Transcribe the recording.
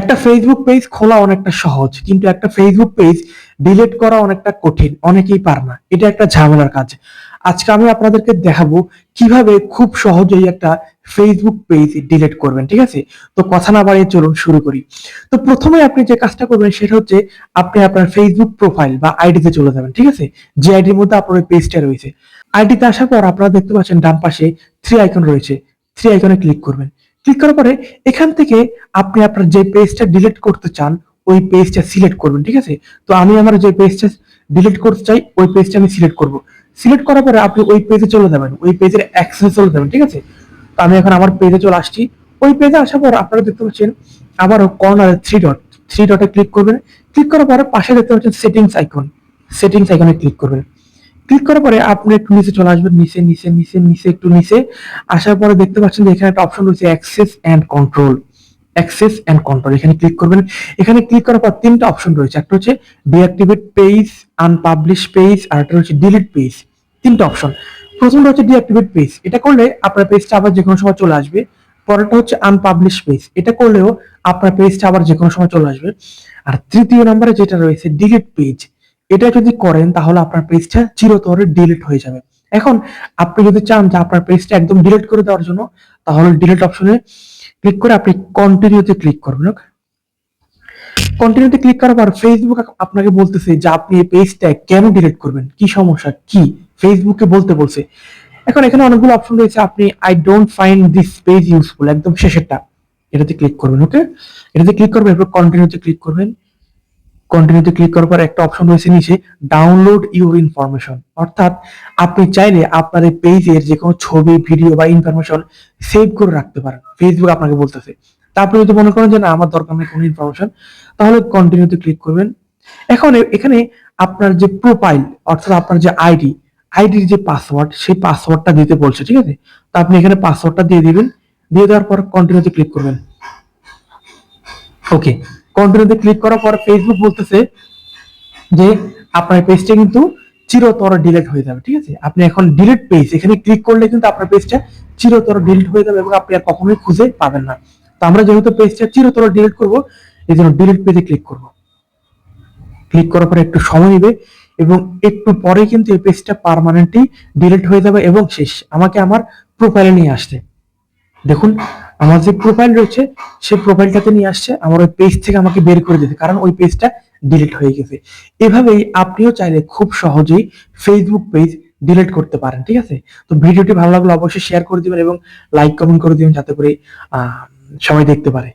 একটা Facebook page খোলা অনেকটা সহজ, কিন্তু একটা ফেসবুক পেজ ডিলিট করা অনেকটা কঠিন, অনেকেই পার না। এটা একটা ঝামেলার কাজ। আজকে আমি আপনাদেরকে দেখাবো কীভাবে খুব সহজেই একটা ফেসবুক পেজ ডিলিট করবেন, ঠিক আছে? তো কথা না বাড়িয়ে চলুন, শুরু করি। তো প্রথমে আপনি যে কাজটা করবেন, সেটা হচ্ছে আপনি আপনার ফেসবুক প্রোফাইল বা আইডিতে চলে যাবেন, ঠিক আছে? যে আইডির মধ্যে আপনার পেজটা রয়েছে। আইডিতে আসার পর আপনারা দেখতে পাচ্ছেন ডান পাশে থ্রি আইকন রয়েছে। থ্রি আইকনে ক্লিক করবেন। ক্লিক করার পরে এখান থেকে আপনি আপনার যে পেজটা ডিলিট করতে চান, ওই পেজটা সিলেক্ট করবেন, ঠিক আছে? তো আমি আমার যে পেজটা ডিলিট করতে চাই, ওই পেজটা আমি সিলেক্ট করব। সিলেক্ট করার পরে আপনি ওই পেজে চলে যাবেন, ওই পেজের অ্যাক্সেসে চলে যাবেন, ঠিক আছে? তো আমি এখন আমার পেজে চলে আসছি। ওই পেজে আসার পর আপনারা দেখতে পাচ্ছেন, আবারও কর্নারে থ্রি ডট থ্রি ডটে ক্লিক করবেন। ক্লিক করার পরে পাশে দেখতে পাচ্ছেন সেটিংস আইকন সেটিংস আইকনে ক্লিক করবেন। ক্লিক করার পরে আপনি একটু নিচে চলে আসবেন, নিচে নিচে নিচে নিচে, একটু নিচে। আসার পরে দেখতে পাচ্ছেন যে এখানে একটা অপশন রয়েছে access and control access and control এখানে ক্লিক করবেন। এখানে ক্লিক করার পর তিনটা অপশন রয়েছে। একটা হচ্ছে ডিঅ্যাক্টিভেট পেজ আনপাবলিশ পেজ আর একটা হচ্ছে ডিলিট পেজ তিনটা অপশন প্রথমটা হচ্ছে ডিঅ্যাক্টিভেট পেজ এটা করলে আপনার পেজটা আবার যে কোনো সময় চলে আসবে। পরেরটা হচ্ছে আনপাবলিশ পেজ এটা করলেও আপনার পেজটা আবার যে কোনো সময় চলে আসবে। আর তৃতীয় নম্বরে যেটা রয়েছে ডিলিট পেজ এটা যদি করেন, তাহলে আপনার পেজটা চিরতরে ডিলিট হয়ে যাবে। এখন আপনি যদি চান যে আপনার পেজটা একদম ডিলিট করে দেওয়ার জন্য, তাহলে ডিলিট অপশনে ক্লিক করে আপনি কন্টিনিউতে ক্লিক করবেন কন্টিনিউতে ক্লিক করার পর ফেসবুক আপনাকে বলতেছে যে আপনি এই পেজটা কেন ডিলিট করবেন? কি সমস্যা? কি? ফেসবুকে বলতে বলছে। এখন এখানে অনেকগুলো অপশন রয়েছে। আপনি I don't find this page useful একদম শেষেরটা। এটাতে ক্লিক করবেন ওকে এটাতে ক্লিক করবেন এরপর কন্টিনিউতে ক্লিক করবেন। কন্টিনিউতে ক্লিক করার পর একটা অপশন রয়েছে নিচে ডাউনলোড ইউর ইনফরমেশন অর্থাৎ আপনি চাইলে আপনার পেজের যে কোনো ছবি ভিডিও বা ইনফরমেশন সেভ করে রাখতে পারেন। ফেসবুক আপনাকে বলতেছে। তারপরে যদি মনে করেন যে না, আমার দরকার নেই কোনো ইনফরমেশন তাহলে কন্টিনিউতে ক্লিক করবেন। এখন এখানে আপনার যে প্রোফাইল অর্থাৎ আপনার যে আইডি আইডির যে পাসওয়ার্ড সেই পাসওয়ার্ডটা দিতে বলছে, ঠিক আছে? তো আপনি এখানে পাসওয়ার্ডটা দিয়ে দিবেন। দিয়ে দেওয়ার পর কন্টিনিউতে ক্লিক করবেন। ওকে কন্টিনিউতে ক্লিক করার পর ফেসবুক বলতেছে যে আপনার পেজটা কিন্তু চিরতর ডিলিট হয়ে যাবে, ঠিক আছে? আপনি এখন ডিলিট পেজ এখানে ক্লিক করলে কিন্তু আপনার পেজটা চিরতর ডিলিট হয়ে যাবে এবং আপনি আর কখনোই খুঁজে পাবেন না। তো আমরা যেহেতু পেজটা চিরতর ডিলিট করব এই জন্য ডিলিট পেজে ক্লিক করব। ক্লিক করার পরে একটু সময় নেবে এবং একটু পরে কিন্তু এই পেজটা পার্মানেন্টলি ডিলিট হয়ে যাবে এবং শেষ। আমাকে আমার প্রোফাইলে নিয়ে আসতে। দেখুন, আমার যে প্রোফাইল রয়েছে, সেই প্রোফাইলটাতে নিয়ে আসছে আমার ওই পেজ থেকে আমাকে বের করে দিতে কারণ ওই পেজটা ডিলিট হয়ে গেছে। এভাবেই আপনিও চাইলে খুব সহজেই ফেসবুক পেজ ডিলিট করতে পারেন, ঠিক আছে? তো ভিডিওটি ভালো লাগলে অবশ্যই শেয়ার করে দিবেন এবং লাইক কমেন্ট করে দিবেন, যাতে করে সবাই দেখতে পারে।